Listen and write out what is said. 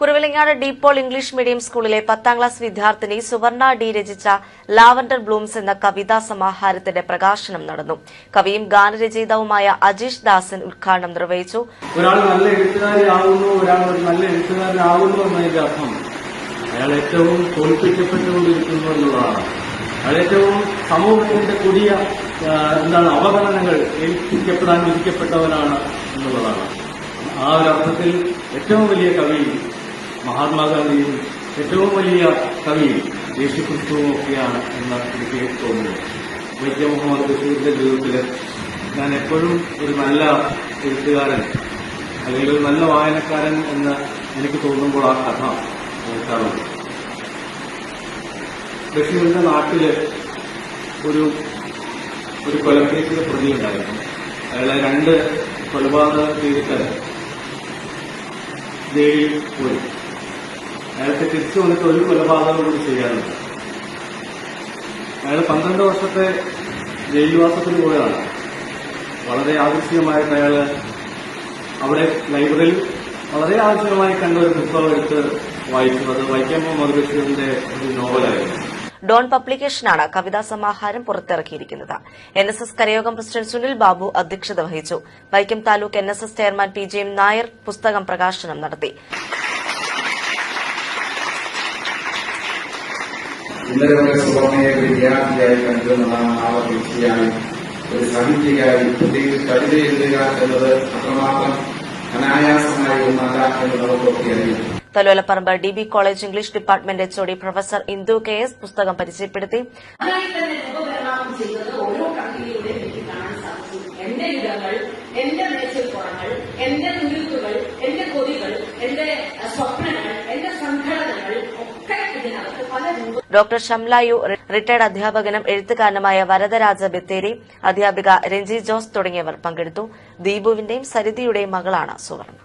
Kuravilangad De Paul English medium സ്കൂളിലെ പത്താം class വിദ്യാർത്ഥിനി സുവർണ ഡി രചിച്ച ലാവൻഡർ ബ്ലൂംസ് എന്ന കവിതാ സമാഹാരത്തിന്റെ പ്രകാശനം നടന്നു. കവിയും ഗാനരചയിതാവുമായ അജീഷ് ദാസൻ ഉദ്ഘാടനം നിർവഹിച്ചു. ഒരാൾ നല്ല എഴുത്തുകാരിയാകുന്നു ഒരാൾ ഒരു നല്ല എഴുത്തുകാരനാകുന്നു എന്നതിന്റെ അർത്ഥം അയാൾ ഏറ്റവും തോൽപ്പിക്കപ്പെട്ടുകൊണ്ടിരിക്കുന്നു എന്നുള്ളതാണ്. അയാൾ ഏറ്റവും സമൂഹത്തിന്റെ പുതിയ എന്താണ് അവഗണനകൾ ഏൽപ്പിക്കപ്പെടാൻ വിധിക്കപ്പെട്ടവനാണ് എന്നുള്ളതാണ്. ആ ഒരു അർത്ഥത്തിൽ ഏറ്റവും വലിയ കവി മഹാത്മാഗാന്ധിയും ഏറ്റവും വലിയ കവി യേശുക്രിസ്തുവും ഒക്കെയാണ് എന്ന് എനിക്ക് തോന്നുന്നു. വൈദ്യ മുഹമ്മദ് ബഷീറിന്റെ ജീവിതത്തിൽ ഞാൻ എപ്പോഴും ഒരു നല്ല എഴുത്തുകാരൻ അല്ലെങ്കിൽ ഒരു നല്ല വായനക്കാരൻ എന്ന് എനിക്ക് തോന്നുമ്പോൾ ആ കഥ കേൾക്കാറുണ്ട്. ബഷീറിന്റെ നാട്ടിൽ ഒരു ഒരു കൊലക്കേസിലെ പ്രതി ഉണ്ടായിരുന്നു അയാളെ രണ്ട് കൊലപാതകം ചെയ്തിട്ട് ജയിലിൽ പോയി. അയാൾക്ക് തിരിച്ചു വന്നിട്ട് ഒരു കൊലപാതകം കൂടി ചെയ്യാറുണ്ട് അയാൾ പന്ത്രണ്ട് വർഷത്തെ ജയിൽവാസത്തിന് പോയതാണ് വളരെ ആകർഷികമായിട്ട് അയാൾ അവിടെ ലൈബ്രറിയിൽ വളരെ ആകർഷകമായി കണ്ട ഒരു പുസ്തകം എടുത്ത് വായിച്ചു. അത് വൈക്കം മധുരശ്വരന്റെ ഒരു നോവലായിരുന്നു. ഡോൺ പബ്ലിക്കേഷനാണ് കവിതാ സമാഹാരം പുറത്തിറക്കിയിരിക്കുന്നത്. എൻ എസ് എസ് കരയോഗം പ്രസിഡന്റ് സുനിൽ ബാബു അധ്യക്ഷത വഹിച്ചു. Vaikom taluk N S S chairman P J Nair പുസ്തകം പ്രകാശനം നടത്തി. ഇന്നലെ വരെ സുവർണയെ ഒരു വിദ്യാർത്ഥിയായി കണ്ടിരുന്നതാണ് നാളെ തീർച്ചയായും ഒരു സാഹിത്യകാരി പ്രത്യേകിച്ച് കവിത എഴുതുക എന്നത് അത്രമാത്രം അനായാസമായ ഒന്നല്ല എന്ന് നമുക്കൊക്കെ അറിയാം. Thalayolaparambu D B college English department H O D professor Indu K S പുസ്തകം പരിചയപ്പെടുത്തി. എന്റെ ഇടങ്ങൾ എന്റെ മേച്ചിൽപ്പുറങ്ങൾ കുറങ്ങൾ എന്റെ ഡോക്ടർ ഷംലായു റിട്ടയർഡ് അധ്യാപകനും എഴുത്തുകാരനുമായ വരദരാജ ബത്തേരി അധ്യാപിക രഞ്ജി ജോസ് തുടങ്ങിയവർ പങ്കെടുത്തു. ദീപുവിന്റെയും സരിതയുടെയും മകളാണ് സുവർണ.